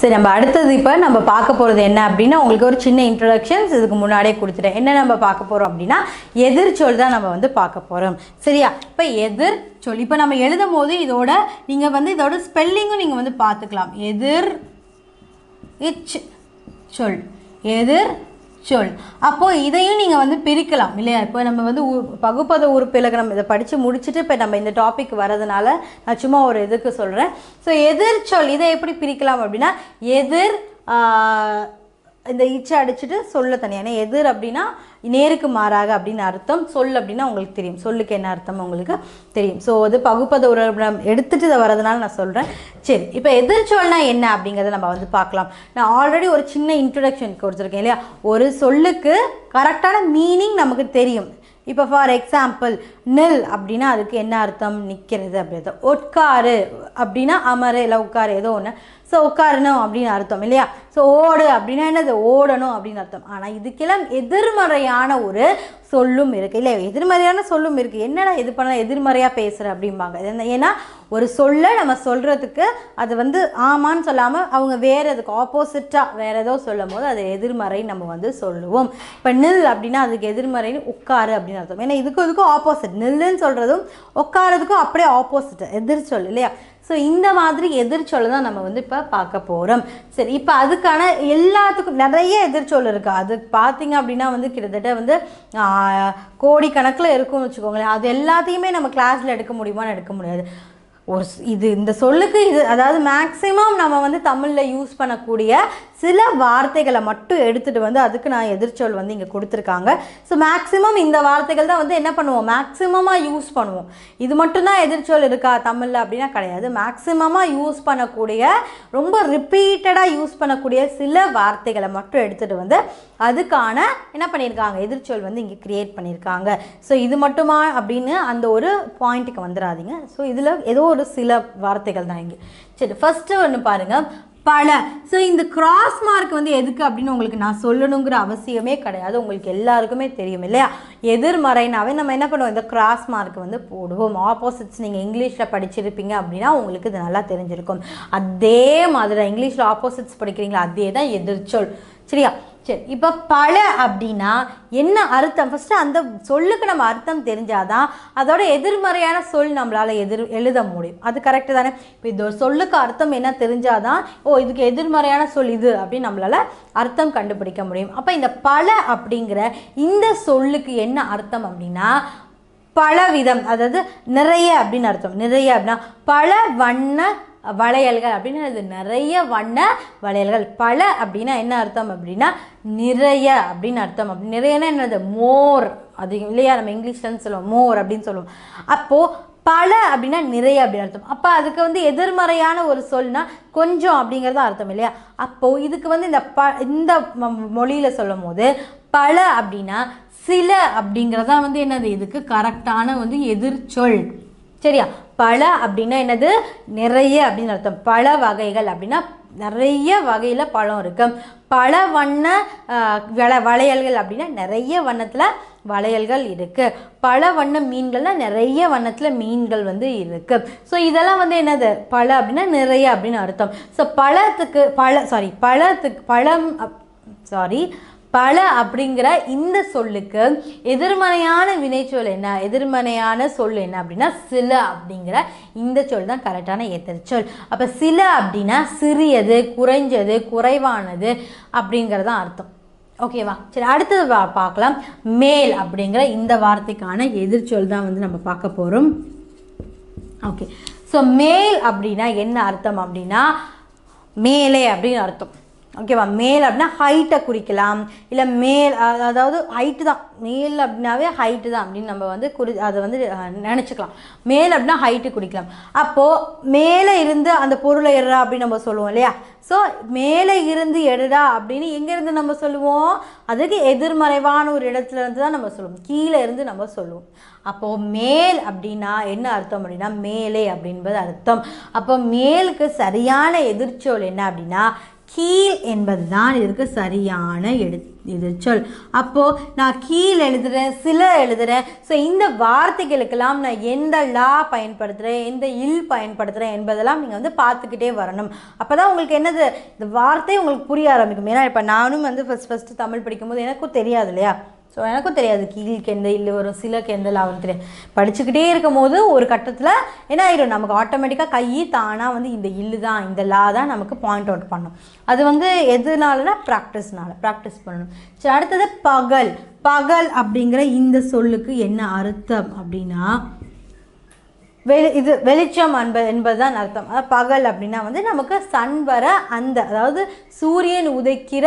சரி நம்ம அடுத்தது இப்போ நம்ம பார்க்க போகிறது என்ன அப்படின்னா உங்களுக்கு ஒரு சின்ன இன்ட்ரடக்ஷன்ஸ் இதுக்கு முன்னாடியே கொடுத்துட்டேன். என்ன நம்ம பார்க்க போகிறோம் அப்படின்னா எதிர்ச்சொல் தான் நம்ம வந்து பார்க்க போகிறோம் சரியா? இப்போ எதிர் சொல் இப்போ நம்ம எழுதும் போது இதோட நீங்கள் வந்து இதோட ஸ்பெல்லிங்கும் நீங்கள் வந்து பார்த்துக்கலாம். எதிர் இச் சொல். எதிர் சொல் அப்போது இதையும் நீங்கள் வந்து பிரிக்கலாம் இல்லையா? இப்போ நம்ம வந்து உ- பகுப்பத நம்ம இதை படித்து முடிச்சுட்டு இப்போ நம்ம இந்த டாபிக் வரதுனால நான் சும்மா ஒரு இதுக்கு சொல்கிறேன் ஸோ எதிர் சொல் இதை எப்படி பிரிக்கலாம் அப்படின்னா எதிர் இந்த இச்சை அடிச்சுட்டு சொல்ல தனியாக ஏன்னா எதிர் அப்படின்னா நேருக்கு மாறாக அப்படின்னு அர்த்தம். சொல் அப்படின்னா உங்களுக்கு தெரியும். சொல்லுக்கு என்ன அர்த்தம் உங்களுக்கு தெரியும். ஸோ அது பகுப்பத உறவினம் எடுத்துட்டு இதை வரதுனால நான் சொல்கிறேன் சரி இப்போ எதிர்ச்சொல்னா என்ன அப்படிங்கிறத நம்ம வந்து பார்க்கலாம். நான் ஆல்ரெடி ஒரு சின்ன இன்ட்ரடக்ஷன் கொடுத்துருக்கேன் இல்லையா? ஒரு சொல்லுக்கு கரெக்டான மீனிங் நமக்கு தெரியும். இப்போ ஃபார் எக்ஸாம்பிள் நெல் அப்படின்னா அதுக்கு என்ன அர்த்தம்? நிற்கிறது அப்படி அர்த்தம் உட்காரு அப்படின்னா அமரு இல்லை உட்காரு ஏதோ ஒன்று ஸோ உட்காரணும் அப்படின்னு அர்த்தம் இல்லையா? ஸோ ஓடு அப்படின்னா என்னது? ஓடணும் அப்படின்னு அர்த்தம். ஆனால் இதுக்கெல்லாம் எதிர்மறையான ஒரு சொல்லும் இருக்குது இல்லை எதிர்மறையான சொல்லும் இருக்குது என்னடா இது பண்ண எதிர்மறையாக பேசுகிற அப்படிம்பாங்க. ஏன்னா ஒரு சொல்லை நம்ம சொல்கிறதுக்கு அது வந்து ஆமான்னு சொல்லாமல் அவங்க வேறு அதுக்கு ஆப்போசிட்டாக வேறு ஏதோ சொல்லும் போது அது எதிர்மறை நம்ம வந்து சொல்லுவோம். இப்போ நில் அப்படின்னா அதுக்கு எதிர்மறைன்னு உட்காரு அப்படின்னு அர்த்தம். ஏன்னா இதுக்கும் இதுக்கும் ஆப்போசிட் நில்லுன்னு சொல்கிறதும் உட்காரதுக்கும் அப்படியே ஆப்போசிட் எதிர்ச்சொல் இல்லையா? ஸோ இந்த மாதிரி எதிர்ச்சொல் தான் நம்ம வந்து இப்போ பார்க்க போகிறோம் சரி இப்போ அதுக்கான எல்லாத்துக்கும் நிறைய எதிர்ச்சொல் இருக்குது அது பார்த்தீங்க அப்படின்னா வந்து கிட்டத்தட்ட வந்து கோடிக்கணக்கில் இருக்கும்னு வச்சுக்கோங்களேன். அது எல்லாத்தையுமே நம்ம கிளாஸில் எடுக்க முடியுமான்னு எடுக்க முடியாது. ஒரு ஸ்- இது இந்த சொல்லுக்கு இது அதாவது மேக்ஸிமம் நம்ம வந்து தமிழில் யூஸ் பண்ணக்கூடிய சில வார்த்தைகளை மட்டும் எடுத்துகிட்டு வந்து அதுக்கு நான் எதிர்ச்சொல் வந்து இங்கே கொடுத்துருக்காங்க. ஸோ மேக்ஸிமம் இந்த வார்த்தைகள் தான் வந்து என்ன பண்ணுவோம்? மேக்ஸிமமாக யூஸ் பண்ணுவோம். இது மட்டும்தான் எதிர்ச்சொல் இருக்கா தமிழில் அப்படின்னா கிடையாது. மேக்ஸிமமாக யூஸ் பண்ணக்கூடிய ரொம்ப ரிப்பீட்டடாக யூஸ் பண்ணக்கூடிய சில வார்த்தைகளை மட்டும் எடுத்துகிட்டு வந்து அதுக்கான என்ன பண்ணியிருக்காங்க? எதிர்ச்சொல் வந்து இங்கே கிரியேட் பண்ணியிருக்காங்க. ஸோ இது மட்டுமா அப்படின்னு அந்த ஒரு பாயிண்ட்டுக்கு வந்துடாதீங்க ஸோ இதில் ஏதோ ஒரு சில வார்த்தைகள் தான் இங்கே. சரி ஃபஸ்ட்டு ஒன்று பாருங்கள் பல. ஸோ இந்த கிராஸ் மார்க் வந்து எதுக்கு அப்படின்னு உங்களுக்கு நான் சொல்லணுங்கிற அவசியமே கிடையாது. உங்களுக்கு எல்லாருக்குமே தெரியும் இல்லையா? எதிர்மறைனாவே நம்ம என்ன பண்ணுவோம்? இந்த கிராஸ் மார்க் வந்து போடுவோம். ஆப்போசிட்ஸ் நீங்கள் இங்கிலீஷில் படிச்சிருப்பீங்க அப்படின்னா உங்களுக்கு இது நல்லா தெரிஞ்சிருக்கும். அதே மாதிரி இங்கிலீஷில் ஆப்போசிட்ஸ் படிக்கிறீங்களா? அதே தான் எதிர்ச்சொல். சரியா? சரி இப்போ பல அப்படின்னா என்ன அர்த்தம்? ஃபஸ்ட்டு அந்த சொல்லுக்கு நம்ம அர்த்தம் தெரிஞ்சாதான் அதோட எதிர்மறையான சொல் நம்மளால் எதிர் எழுத முடியும். அது கரெக்டு தானே? இப்போ இது ஒரு சொல்லுக்கு அர்த்தம் என்ன தெரிஞ்சாதான் ஓ இதுக்கு எதிர்மறையான சொல் இது அப்படின்னு நம்மளால் அர்த்தம் கண்டுபிடிக்க முடியும். அப்போ இந்த பல அப்படிங்கிற இந்த சொல்லுக்கு என்ன அர்த்தம் அப்படின்னா பலவிதம் அதாவது நிறைய அப்படின்னு அர்த்தம். நிறைய அப்படின்னா பல வண்ண வளையல்கள் அப்படின்னு அது நிறைய வண்ண வளையல்கள். பல அப்படின்னா என்ன அர்த்தம் அப்படின்னா நிறைய அப்படின்னு அர்த்தம். அப்படி நிறையனா என்னது? மோர். அது இல்லையா? நம்ம இங்கிலீஷ்லன்னு சொல்லுவோம். மோர் அப்படின்னு சொல்லுவோம். அப்போது பல அப்படின்னா நிறைய அப்படின்னு அர்த்தம். அப்போ அதுக்கு வந்து எதிர்மறையான ஒரு சொல்னா கொஞ்சம் அப்படிங்கிறது அர்த்தம் இல்லையா? அப்போது இதுக்கு வந்து இந்த ப இந்த மொழியில் சொல்லும் போது பல அப்படின்னா சில அப்படிங்கிறது தான் வந்து என்னது? இதுக்கு கரெக்டான வந்து எதிர்ச்சொல். சரியா? பல அப்படின்னா என்னது? நிறைய அப்படின்னு அர்த்தம். பல வகைகள் அப்படின்னா நிறைய வகையில் பழம் இருக்குது பல வண்ண வள வளையல்கள் அப்படின்னா நிறைய வண்ணத்தில் வளையல்கள் இருக்குது பல வண்ண மீன்கள்னால் நிறைய வண்ணத்தில் மீன்கள் வந்து இருக்குது ஸோ இதெல்லாம் வந்து என்னது? பல அப்படின்னா நிறைய அப்படின்னு அர்த்தம். ஸோ பழத்துக்கு பழ சாரி பழத்துக்கு பழம் சாரி பல அப்படிங்கிற இந்த சொல்லுக்கு எதிர்மறையான வினைச்சொல் என்ன? எதிர்மறையான சொல் என்ன அப்படின்னா சில அப்படிங்கிற இந்த சொல் தான் கரெக்டான எதிர்ச்சொல் அப்போ சில அப்படின்னா சிறியது குறைஞ்சது குறைவானது அப்படிங்கிறது தான் அர்த்தம். ஓகேவா சரி அடுத்தது பா- பார்க்கலாம். மேல் அப்படிங்கிற இந்த வார்த்தைக்கான எதிர்ச்சொல் தான் வந்து நம்ம பார்க்க போகிறோம் ஓகே ஸோ மேல் அப்படின்னா என்ன அர்த்தம் அப்படின்னா மேலே அப்படின்னு அர்த்தம். ஓகேவா? மேல் அப்படின்னா ஹைட்டை குறிக்கலாம். இல்லை மேல் அதாவது ஹைட்டு தான். மேல் அப்படின்னாவே ஹைட்டு தான் அப்படின்னு நம்ம வந்து குறி அதை வந்து நினச்சிக்கலாம். மேல் அப்படின்னா ஹைட்டு குறிக்கலாம். அப்போது மேலே இருந்து அந்த பொருளை எடுறா அப்படின்னு நம்ம சொல்லுவோம் இல்லையா? ஸோ மேலே இருந்து எடுடா அப்படின்னு எங்கேருந்து நம்ம சொல்லுவோம்? அதுக்கு எதிர்மறைவான ஒரு இடத்துல இருந்து தான் நம்ம சொல்லுவோம். கீழே இருந்து நம்ம சொல்லுவோம். அப்போது மேல் அப்படின்னா என்ன அர்த்தம் அப்படின்னா மேலே அப்படின்பது அர்த்தம். அப்போ மேலுக்கு சரியான எதிர்ச்சொல் என்ன அப்படின்னா கீழ் என்பதுதான் இதற்கு சரியான எடு எதிர்ச்சொல் அப்போது நான் கீழ் எழுதுகிறேன் சில எழுதுகிறேன் ஸோ இந்த வார்த்தைகளுக்கெல்லாம் நான் எந்த லா பயன்படுத்துகிறேன் எந்த இல் பயன்படுத்துகிறேன் என்பதெல்லாம் நீங்கள் வந்து பார்த்துக்கிட்டே வரணும். அப்போ தான் உங்களுக்கு என்னது இந்த வார்த்தை உங்களுக்கு புரிய ஆரம்பிக்கும். ஏன்னா இப்போ நானும் வந்து ஃபஸ்ட் ஃபஸ்ட்டு தமிழ் படிக்கும்போது எனக்கும் தெரியாது இல்லையா? ஸோ எனக்கும் தெரியாது. கீழுக்கு எந்த இல்லை வரும் சிலக்கு எந்த லாவும் தெரியாது. படிச்சுக்கிட்டே இருக்கும் போது ஒரு கட்டத்தில் என்ன ஆயிரும்? நமக்கு ஆட்டோமேட்டிக்காக கை தானாக வந்து இந்த இல்லு தான் இந்த லா தான் நமக்கு பாயிண்ட் அவுட் பண்ணும். அது வந்து எதுனாலனா ப்ராக்டிஸ்னால ப்ராக்டிஸ் பண்ணணும். சரி அடுத்தது பகல். பகல் அப்படிங்கிற இந்த சொல்லுக்கு என்ன அர்த்தம் அப்படின்னா வெளி இது வெளிச்சம் என்ப என்பதுதான் அர்த்தம். பகல் அப்படின்னா வந்து நமக்கு சன் வர அந்த அதாவது சூரியன் உதைக்கிற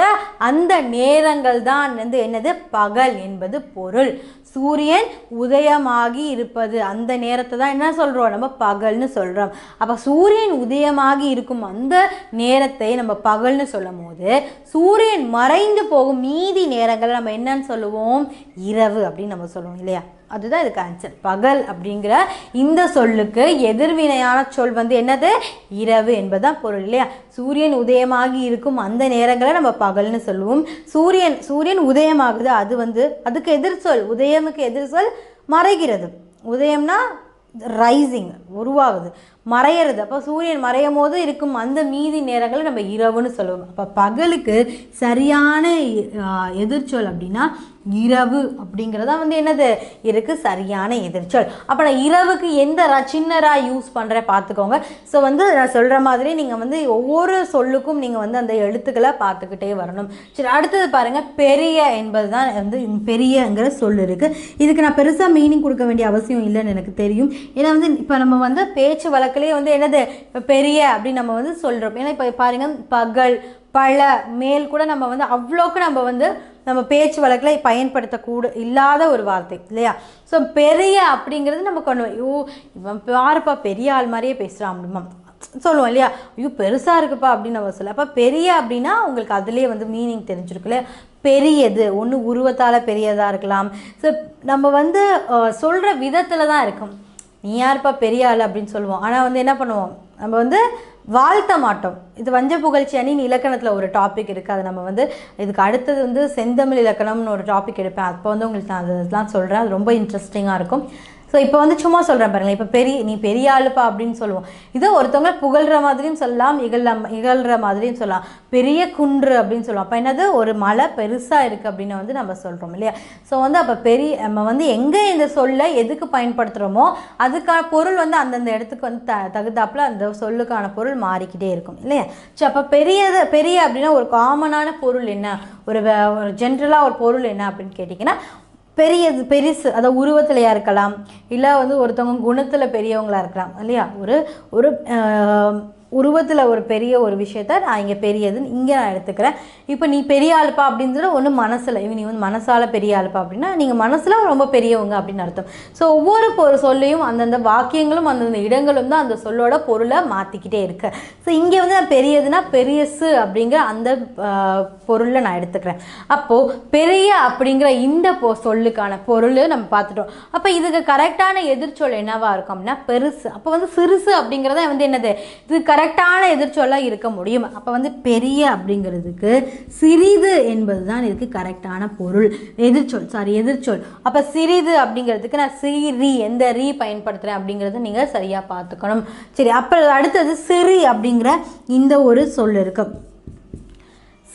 அந்த நேரங்கள் தான் வந்து என்னது? பகல் என்பது பொருள். சூரியன் உதயமாகி இருப்பது அந்த நேரத்தை தான் என்ன சொல்கிறோம் நம்ம பகல்னு சொல்கிறோம் அப்போ சூரியன் உதயமாகி இருக்கும் அந்த நேரத்தை நம்ம பகல்னு சொல்லும் போது சூரியன் மறைந்து போகும் மீதி நேரங்களை நம்ம என்னன்னு சொல்லுவோம்? இரவு அப்படின்னு நம்ம சொல்லுவோம் இல்லையா? அதுதான் இதுக்கு ஆன்சர் பகல் அப்படிங்கிற இந்த சொல்லுக்கு எதிர்வினையான சொல் வந்து என்னது? இரவு என்பதுதான் பொருள் இல்லையா? சூரியன் உதயமாகி இருக்கும் அந்த நேரங்களை நம்ம பகல்னு சொல்லுவோம். சூரியன் சூரியன் உதயமாகுது அது வந்து அதுக்கு எதிர் சொல் உதயமுக்கு எதிர் சொல் மறைகிறது. உதயம்னா ரைசிங் உருவாகுது மறையிறது. அப்போ சூரியன் மறையும் போது இருக்கும் அந்த மீதி நேரங்களை நம்ம இரவுன்னு சொல்லுவோம். அப்போ பகலுக்கு சரியான எதிர்ச்சொல் அப்படின்னா இரவு அப்படிங்கிறதா வந்து என்னது? இருக்கு. சரியான எதிர்ச்சொல். அப்போ நான் இரவுக்கு எந்த ரா சின்ன யூஸ் பண்ணுறேன் பார்த்துக்கோங்க ஸோ வந்து நான் சொல்கிற மாதிரி நீங்கள் வந்து ஒவ்வொரு சொல்லுக்கும் நீங்கள் வந்து அந்த எழுத்துக்களை பார்த்துக்கிட்டே வரணும். சரி அடுத்தது பாருங்கள் பெரிய என்பது தான் வந்து பெரியங்கிற சொல் இருக்குது இதுக்கு நான் பெருசாக மீனிங் கொடுக்க வேண்டிய அவசியம் இல்லைன்னு எனக்கு தெரியும். ஏன்னா வந்து இப்போ நம்ம வந்து பேச்சு வழக்கிலே வந்து என்னது? இப்போ பெரிய அப்படின்னு நம்ம வந்து சொல்கிறோம் ஏன்னா இப்போ பாருங்கள் பகல் பல மேல் கூட நம்ம வந்து அவ்வளோக்கு நம்ம வந்து நம்ம பேச்சு வழக்கில் பயன்படுத்தக்கூட இல்லாத ஒரு வார்த்தை இல்லையா? ஸோ பெரிய அப்படிங்கிறது நம்ம கொண்டு வ- ஐயோ இவன் பாருப்பா பெரிய ஆள் மாதிரியே பேசுகிறான் அப்படிமா. சொல்லுவோம் இல்லையா? ஐயோ பெருசாக இருக்குப்பா அப்படின்னு நம்ம சொல்ல அப்போ பெரிய அப்படின்னா உங்களுக்கு அதுலேயே வந்து மீனிங் தெரிஞ்சிருக்குல்ல பெரியது. ஒன்று உருவத்தால் பெரியதாக இருக்கலாம். ஸோ நம்ம வந்து சொல்கிற விதத்தில் தான் இருக்கும். நீ யாருப்பா பெரிய ஆள் அப்படின்னு சொல்லுவோம். ஆனால் வந்து என்ன பண்ணுவோம்? நம்ம வந்து வாழ்த்த மாட்டோம். இது வஞ்ச புகழ்ச்சி அணின்னு இலக்கணத்தில் ஒரு டாபிக் இருக்குது அது நம்ம வந்து இதுக்கு அடுத்தது வந்து செந்தமிழ் இலக்கணம்னு ஒரு டாபிக் எடுப்பேன். அப்போ வந்து உங்களுக்கு நான் அதெல்லாம் சொல்கிறேன் அது ரொம்ப இன்ட்ரெஸ்டிங்காக இருக்கும். ஸோ இப்போ வந்து சும்மா சொல்கிறேன் பாருங்களேன். இப்போ பெரிய நீ பெரிய ஆளுப்பா அப்படின்னு சொல்லுவோம். இது ஒருத்தவங்க புகழ்கிற மாதிரியும் சொல்லலாம் இகழ இகழ்கிற மாதிரியும் சொல்லலாம். பெரிய குன்று அப்படின்னு சொல்லுவோம். அப்போ என்னது? ஒரு மலை பெருசாக இருக்குது அப்படின்னு வந்து நம்ம சொல்கிறோம் இல்லையா? ஸோ வந்து அப்போ பெரிய நம்ம வந்து எங்கே இந்த சொல்லை எதுக்கு பயன்படுத்துகிறோமோ அதுக்கான பொருள் வந்து அந்தந்த இடத்துக்கு வந்து த தகுந்தாப்பில் அந்த சொல்லுக்கான பொருள் மாறிக்கிட்டே இருக்கும் இல்லையா? ஸோ அப்போ பெரியது பெரிய அப்படின்னா ஒரு காமனான பொருள் என்ன? ஒரு ஒரு ஜென்ரலாக ஒரு பொருள் என்ன அப்படின்னு கேட்டிங்கன்னா பெரியது பெருசு அதாவது உருவத்திலையாக இருக்கலாம் இல்லை வந்து ஒருத்தவங்க குணத்தில் பெரியவங்களாக இருக்கலாம் இல்லையா? ஒரு ஒரு உருவத்தில் ஒரு பெரிய ஒரு விஷயத்த நான் இங்கே பெரியதுன்னு இங்கே நான் எடுத்துக்கிறேன். இப்போ நீ பெரிய ஆளுப்பா அப்படின்றது ஒன்று மனசில் இவன் நீ வந்து மனசால் பெரிய ஆளுப்பா அப்படின்னா நீங்கள் மனசில் ரொம்ப பெரியவங்க அப்படின்னு அர்த்தம். ஸோ ஒவ்வொரு ஒரு சொல்லையும் அந்தந்த வாக்கியங்களும் அந்தந்த இடங்களும் தான் அந்த சொல்லோட பொருளை மாற்றிக்கிட்டே இருக்கு. ஸோ இங்கே வந்து நான் பெரியதுன்னா பெரியசு அப்படிங்கிற அந்த பொருளை நான் எடுத்துக்கிறேன். அப்போது பெரிய அப்படிங்கிற இந்த பொ சொல்லுக்கான பொருள் நம்ம பார்த்துட்டோம். அப்போ இதுக்கு கரெக்டான எதிர்ச்சொல் என்னவாக இருக்கும் அப்படின்னா பெருசு. அப்போ வந்து சிறுசு அப்படிங்கிறத வந்து என்னது? இது கரெக்டான எதிர்ச்சொல்லாக இருக்க முடியும். அப்போ வந்து பெரிய அப்படிங்கிறதுக்கு சிறிது என்பது தான் இதுக்கு கரெக்டான பொருள். எதிர்ச்சொல் சாரி எதிர்ச்சொல். அப்போ சிறிது அப்படிங்கிறதுக்கு நான் சிறி எந்த ரீ பயன்படுத்துகிறேன் அப்படிங்கிறத நீங்கள் சரியாக பார்த்துக்கணும். சரி அப்போ அடுத்தது சிறி அப்படிங்கிற இந்த ஒரு சொல் இருக்கு.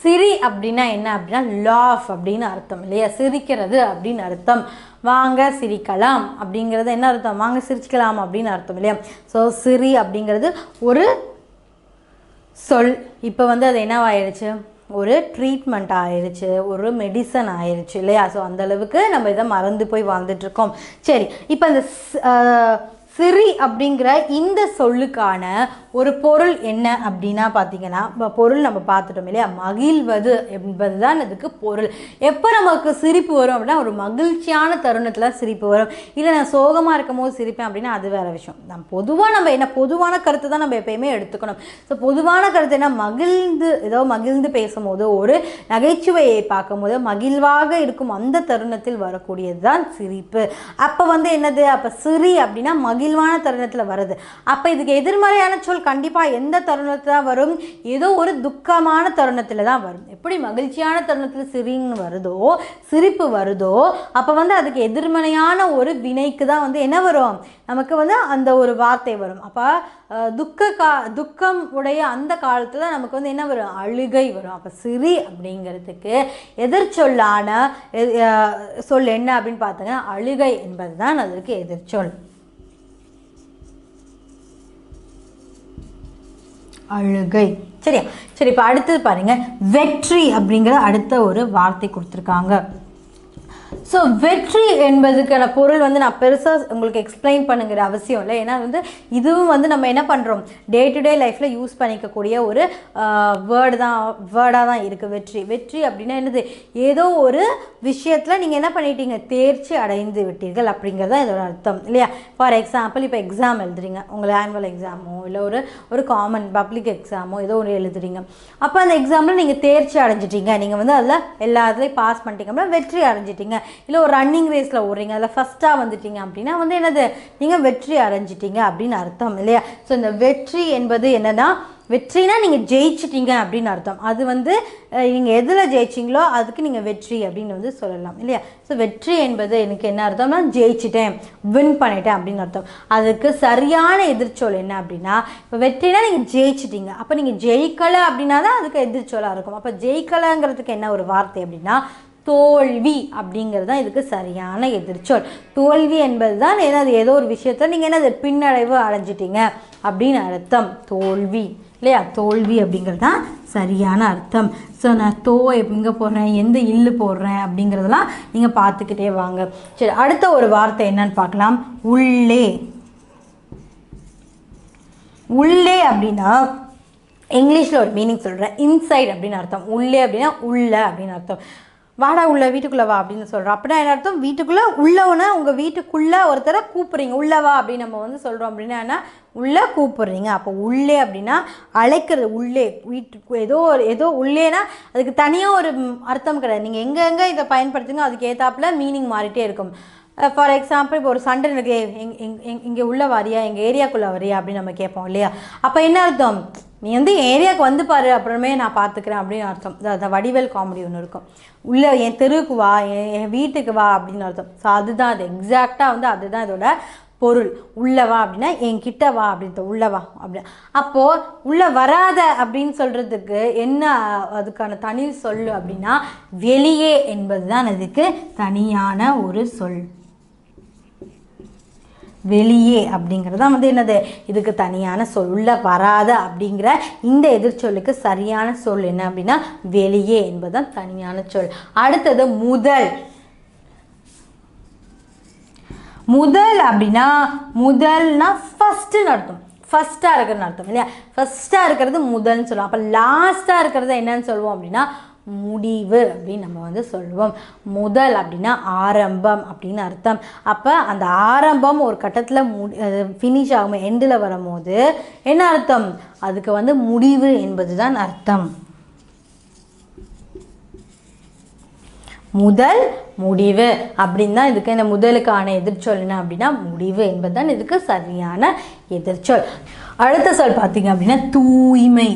சிரி அப்படின்னா என்ன அப்படின்னா லாஃப் அப்படின்னு அர்த்தம் இல்லையா? சிரிக்கிறது அப்படின்னு அர்த்தம். வாங்க சிரிக்கலாம் அப்படிங்கிறது என்ன அர்த்தம்? வாங்க சிரிச்சுக்கலாம் அப்படின்னு அர்த்தம் இல்லையா? ஸோ சிரி அப்படிங்கிறது ஒரு சொல். இப்போ வந்து அது என்னவாயிடுச்சு ஒரு ட்ரீட்மெண்ட் ஆயிடுச்சு ஒரு மெடிசன் ஆயிடுச்சு இல்லையா? ஸோ அந்த அளவுக்கு நம்ம இதை மறந்து போய் வாழ்ந்துட்டுருக்கோம் சரி இப்போ இந்த சிரி அப்படிங்கிற இந்த சொல்லுக்கான ஒரு பொருள் என்ன அப்படின்னா பார்த்தீங்கன்னா இப்போ பொருள் நம்ம பார்த்துட்டோம் இல்லையா? மகிழ்வது என்பது தான் அதுக்கு பொருள். எப்போ நமக்கு சிரிப்பு வரும் அப்படின்னா ஒரு மகிழ்ச்சியான தருணத்தில் சிரிப்பு வரும். இல்லை நான் சோகமாக இருக்கும் போது சிரிப்பேன் அப்படின்னா அது வேற விஷயம். நம்ம பொதுவாக நம்ம என்ன பொதுவான கருத்து தான் நம்ம எப்பயுமே எடுத்துக்கணும். ஸோ பொதுவான கருத்து என்ன? மகிழ்ந்து ஏதோ மகிழ்ந்து பேசும்போது ஒரு நகைச்சுவையை பார்க்கும்போது மகிழ்வாக இருக்கும் அந்த தருணத்தில் வரக்கூடியது தான் சிரிப்பு. அப்போ வந்து என்னது? அப்போ சிரி அப்படின்னா மகிழ் மகிழ்வான தருணத்தில் வருது. அப்போ இதுக்கு எதிர்மறையான சொல் கண்டிப்பாக எந்த தருணத்தில் தான் வரும்? ஏதோ ஒரு துக்கமான தருணத்தில் தான் வரும். எப்படி மகிழ்ச்சியான தருணத்தில் சிரின்னு வருதோ சிரிப்பு வருதோ அப்போ வந்து அதுக்கு எதிர்மறையான ஒரு வினைக்கு தான் வந்து என்ன வரும்? நமக்கு வந்து அந்த ஒரு வார்த்தை வரும். அப்போ துக்க கா துக்கம் உடைய அந்த காலத்தில் நமக்கு வந்து என்ன வரும்? அழுகை வரும். அப்போ சிரி அப்படிங்கிறதுக்கு எதிர்ச்சொல்லான எ- சொல் என்ன அப்படின்னு பார்த்தீங்கன்னா அழுகை என்பது தான் அதற்கு எதிர்ச்சொல் அழுகை. சரியா? சரி இப்போ அடுத்தது பாருங்கள் வெற்றி அப்படிங்கிற அடுத்த ஒரு வார்த்தை கொடுத்துருக்காங்க. ஸோ வெற்றி என்பதுக்கான பொருள் வந்து நான் பெருசாக உங்களுக்கு எக்ஸ்பிளைன் பண்ணுங்கிற அவசியம் இல்லை. ஏன்னா வந்து இதுவும் வந்து நம்ம என்ன பண்ணுறோம் டே டு டே லைஃப்பில் யூஸ் பண்ணிக்கக்கூடிய ஒரு வேர்டு தான் வேர்டாக தான் இருக்குது வெற்றி. வெற்றி அப்படின்னா என்னது? ஏதோ ஒரு விஷயத்தில் நீங்கள் என்ன பண்ணிட்டீங்க? தேர்ச்சி அடைந்து விட்டீர்கள் அப்படிங்கிறது தான் இதோட அர்த்தம். இல்லையா? ஃபார் எக்ஸாம்பிள் இப்போ எக்ஸாம் எழுதுறீங்க. உங்களை ஆனுவல் எக்ஸாமோ இல்லை ஒரு ஒரு காமன் பப்ளிக் எக்ஸாமோ ஏதோ ஒன்று எழுதுறீங்க. அப்போ அந்த எக்ஸாமில் நீங்கள் தேர்ச்சி அடைஞ்சிட்டீங்க. நீங்கள் வந்து அதில் எல்லா இதுலேயும் பாஸ் பண்ணிட்டீங்க அப்படின்னா வெற்றி அடைஞ்சிட்டீங்க. இல்லை ஒரு ரன்னிங் ரேஸில் ஓடுறீங்க அதில் ஃபஸ்ட்டாக வந்துட்டீங்க அப்படின்னா வந்து என்னது? நீங்கள் வெற்றி அடைஞ்சிட்டீங்க அப்படின்னு அர்த்தம் இல்லையா? ஸோ இந்த வெற்றி என்பது என்னன்னா வெற்றினா நீங்கள் ஜெயிச்சிட்டீங்க அப்படின்னு அர்த்தம். அது வந்து நீங்கள் எதில் ஜெயிச்சிங்களோ அதுக்கு நீங்கள் வெற்றி அப்படின்னு வந்து சொல்லலாம் இல்லையா? ஸோ வெற்றி என்பது எனக்கு என்ன அர்த்தம்னா ஜெயிச்சிட்டேன் வின் பண்ணிட்டேன் அப்படின்னு அர்த்தம். அதுக்கு சரியான எதிர்ச்சொல் என்ன அப்படின்னா இப்போ வெற்றினா நீங்கள் ஜெயிச்சிட்டீங்க. அப்போ நீங்கள் ஜெயிக்கலை அப்படின்னா தான் அதுக்கு எதிர்ச்சொலாக இருக்கும். அப்போ ஜெயிக்கலைங்கிறதுக்கு என்ன ஒரு வார்த்தை அப்படின்னா தோல்வி அப்படிங்கிறது தான் இதுக்கு சரியான எதிர்ச்சொல். தோல்வி என்பது தான் ஏதாவது ஏதோ ஒரு விஷயத்த நீங்கள் என்னது பின்னடைவு அடைஞ்சிட்டீங்க அப்படின்னு அர்த்தம். தோல்வி இல்லையா? தோல்வி அப்படிங்கிறது தான் சரியான அர்த்தம். ஸோ நான் தோ எங்கே போடுறேன் எந்த இல்லு போடுறேன் அப்படிங்கிறதெல்லாம் நீங்கள் பார்த்துக்கிட்டே வாங்க. சரி அடுத்த ஒரு வார்த்தை என்னன்னு பார்க்கலாம். உள்ளே. உள்ளே அப்படின்னா இங்கிலீஷில் ஒரு மீனிங் சொல்கிறேன் இன்சைட் அப்படின்னு அர்த்தம். உள்ளே அப்படின்னா உள்ள அப்படின்னு அர்த்தம். வாடா உள்ள வீட்டுக்குள்ளே வா அப்படின்னு சொல்கிறோம் அப்படின்னா என்ன அர்த்தம்? வீட்டுக்குள்ளே உள்ளவனா உங்கள் வீட்டுக்குள்ளே ஒருத்தரை கூப்பிட்றீங்க. உள்ளே வா அப்படின்னு நம்ம வந்து சொல்கிறோம் அப்படின்னா என்ன? உள்ளே கூப்பிட்றீங்க. அப்போ உள்ளே அப்படின்னா அழைக்கிறது உள்ளே. வீட்டுக்கு ஏதோ ஒரு ஏதோ உள்ளேனா அதுக்கு தனியாக ஒரு அர்த்தம் கிடையாது. நீங்கள் எங்கெங்கே இதை பயன்படுத்துங்க அதுக்கு ஏற்றாப்பில் மீனிங் மாறிட்டே இருக்கும். ஃபார் எக்ஸாம்பிள் இப்போ ஒரு சண்டை இருக்கு இங்கே உள்ள வரியா? எங்கள் ஏரியாக்குள்ளே வரியா? அப்படின்னு நம்ம கேட்போம் இல்லையா? அப்போ என்ன அர்த்தம்? நீ வந்து என் ஏரியாவுக்கு வந்து பாரு அப்புறமே நான் பார்த்துக்கிறேன் அப்படின்னு அர்த்தம். அந்த வடிவேல் காமெடி ஒன்று இருக்கும். உள்ளே என் தெருவுக்கு வா என் என் வீட்டுக்கு வா அப்படின்னு அர்த்தம். ஸோ அதுதான் அது எக்ஸாக்டாக வந்து அதுதான் இதோட பொருள். உள்ளவா அப்படின்னா என்கிட்ட வா அப்படின்ட்டு உள்ளவா அப்படி அப்போது உள்ளே வராத அப்படின்னு சொல்கிறதுக்கு என்ன அதுக்கான தனி சொல் அப்படின்னா வெளியே என்பது தான் அதுக்கு தனியான ஒரு சொல். வெளியே அப்படிங்கிறது தான் வந்து என்னது? இதுக்கு தனியான சொல் உள்ள வராத அப்படிங்கிற இந்த எதிர்ச்சொல்லுக்கு சரியான சொல் என்ன அப்படின்னா வெளியே என்பதுதான் தனியான சொல். அடுத்தது முதல். முதல் அப்படின்னா முதல்னா ஃபஸ்ட்டுன்னு அர்த்தம். ஃபஸ்ட்டாக இருக்கிறன்னு அர்த்தம் இல்லையா? ஃபஸ்ட்டாக இருக்கிறது முதல்னு சொல்லுவோம். அப்போ லாஸ்ட்டாக இருக்கிறது என்னன்னு சொல்லுவோம் அப்படின்னா முடிவு அப்படின்னு நம்ம வந்து சொல்லுவோம். முதல் அப்படின்னா ஆரம்பம் அப்படின்னு அர்த்தம். அப்போ அந்த ஆரம்பம் ஒரு கட்டத்தில் முடி ஃபினிஷ் ஆகும் எண்டில் வரும்போது என்ன அர்த்தம்? அதுக்கு வந்து முடிவு என்பது தான் அர்த்தம். முதல் முடிவு அப்படின்னு தான் இதுக்கு இந்த முதலுக்கான எதிர்ச்சொல் என்ன அப்படின்னா முடிவு என்பதுதான் இதுக்கு சரியான எதிர்ச்சொல். அடுத்த சொல் பார்த்தீங்க அப்படின்னா தூய்மை.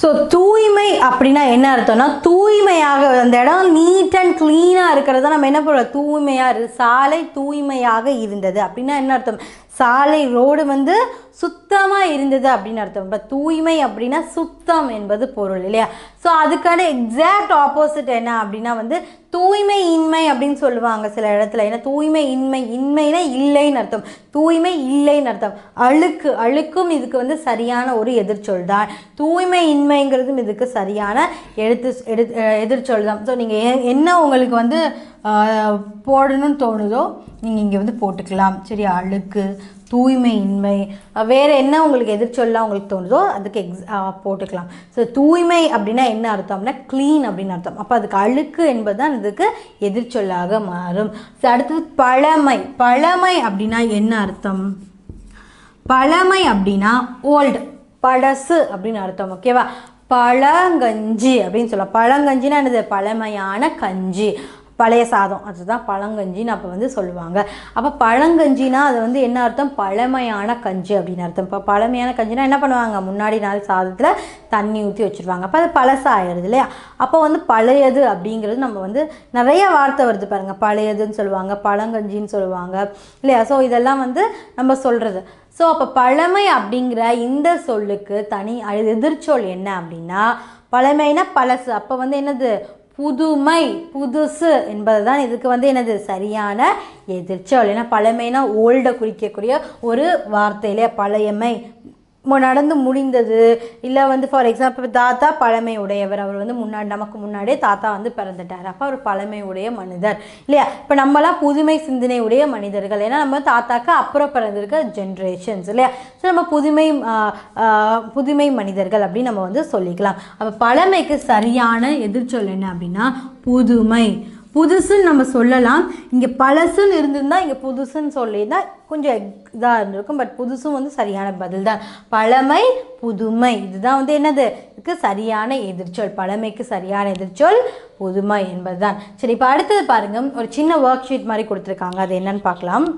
ஸோ தூய்மை அப்படின்னா என்ன அர்த்தம்னா தூய்மையாக அந்த இடம் நீட் அண்ட் க்ளீனாக இருக்கிறத நம்ம என்ன பண்ணுறோம் தூய்மையாக இரு சாலை தூய்மையாக இருந்தது அப்படின்னா என்ன அர்த்தம்? சாலை ரோடு வந்து சுத்தமாக இருந்தது அப்படின்னு அர்த்தம். இப்போ தூய்மை அப்படின்னா சுத்தம் என்பது பொருள் இல்லையா? ஸோ அதுக்கான எக்ஸாக்ட் ஆப்போசிட் என்ன அப்படின்னா வந்து தூய்மை இன்மை அப்படின்னு சொல்லுவாங்க சில இடத்துல. ஏன்னா தூய்மை இன்மை இன்மைனா இல்லைன்னு அர்த்தம். தூய்மை இல்லைன்னு அர்த்தம். அழுக்கு அழுக்கும் இதுக்கு வந்து சரியான ஒரு எதிர்ச்சொல் தான். தூய்மை இன்மைங்கிறதும் இதுக்கு சரியான எடுத்து எடு எதிர்ச்சொல் தான். ஸோ நீங்கள் என்ன உங்களுக்கு வந்து போடணும்னு தோணுதோ நீங்கள் இங்கே வந்து போட்டுக்கலாம். சரி அழுக்கு தூய்மை இன்மை வேறு என்ன உங்களுக்கு எதிர்ச்சொல்லாம் உங்களுக்கு தோணுதோ அதுக்கு எக்ஸ் போட்டுக்கலாம். ஸோ தூய்மை அப்படின்னா என்ன அர்த்தம்னா க்ளீன் அப்படின்னு அர்த்தம். அப்போ அதுக்கு அழுக்கு என்பது தான் இதுக்கு எதிர்ச்சொல்லாக மாறும். ஸோ அடுத்தது பழமை. பழமை அப்படின்னா என்ன அர்த்தம்? பழமை அப்படின்னா ஓல்டு பழசு அப்படின்னு அர்த்தம் ஓகேவா பழங்கஞ்சி அப்படின்னு சொல்லலாம். பழங்கஞ்சினா என்னது? பழமையான கஞ்சி. பழைய சாதம். அதுதான் பழங்கஞ்சின்னு அப்போ வந்து சொல்லுவாங்க. அப்போ பழங்கஞ்சினா அது வந்து என்ன அர்த்தம்? பழமையான கஞ்சி அப்படின்னு அர்த்தம். இப்போ பழமையான கஞ்சினா என்ன பண்ணுவாங்க? முன்னாடி நாள் சாதத்தில் தண்ணி ஊற்றி வச்சுருவாங்க. அப்போ அது பழசாயிடுது இல்லையா? அப்போ வந்து பழையது அப்படிங்கிறது நம்ம வந்து நிறைய வார்த்தை வருது பாருங்கள் பழையதுன்னு சொல்லுவாங்க பழங்கஞ்சின்னு சொல்லுவாங்க இல்லையா? ஸோ இதெல்லாம் வந்து நம்ம சொல்கிறது ஸோ அப்போ பழமை அப்படிங்கிற இந்த சொல்லுக்கு தனி எதிர்ச்சொல் என்ன அப்படின்னா பழமைனா பழசு. அப்போ வந்து என்னது? புதுமை புதுசு என்பது தான் இதுக்கு வந்து என்னது? சரியான எதிர்ச்சொல். ஏன்னா பழமைனா ஓல்டை குறிக்கக்கூடிய ஒரு வார்த்தையிலே பழையமை. நடந்து முடிந்தது. இல்லை வந்து ஃபார் எக்ஸாம்பிள் தாத்தா பழமை உடையவர் அவர் வந்து முன்னாடி நமக்கு முன்னாடியே தாத்தா வந்து பிறந்துட்டார். அப்போ அவர் பழமை உடைய மனிதர். இல்லையா? இப்போ நம்மளாம் புதுமை சிந்தனை உடைய மனிதர்கள். ஏன்னா நம்ம தாத்தாக்கு அப்புறம் பிறந்திருக்க ஜென்ரேஷன்ஸ் இல்லையா? ஸோ நம்ம புதுமை புதுமை மனிதர்கள் அப்படின்னு நம்ம வந்து சொல்லிக்கலாம். அப்போ பழமைக்கு சரியான எதிர்ச்சொல் என்ன அப்படின்னா புதுமை. புதுசுன்னு நம்ம சொல்லலாம். இங்கே பழசுன்னு இருந்திருந்தால் இங்கே புதுசுன்னு சொல்லியிருந்தால் கொஞ்சம் இதாக இருந்திருக்கும். பட் புதுசும் வந்து சரியான பதில் தான் பழமை புதுமை. இதுதான் வந்து என்னது? இதுக்கு சரியான எதிர்ச்சொல். பழமைக்கு சரியான எதிர்ச்சொல் புதுமை என்பதுதான். சரி இப்போ அடுத்தது பாருங்கள் ஒரு சின்ன ஒர்க் ஷீட் மாதிரி கொடுத்துருக்காங்க. அது என்னன்னு பார்க்கலாம்.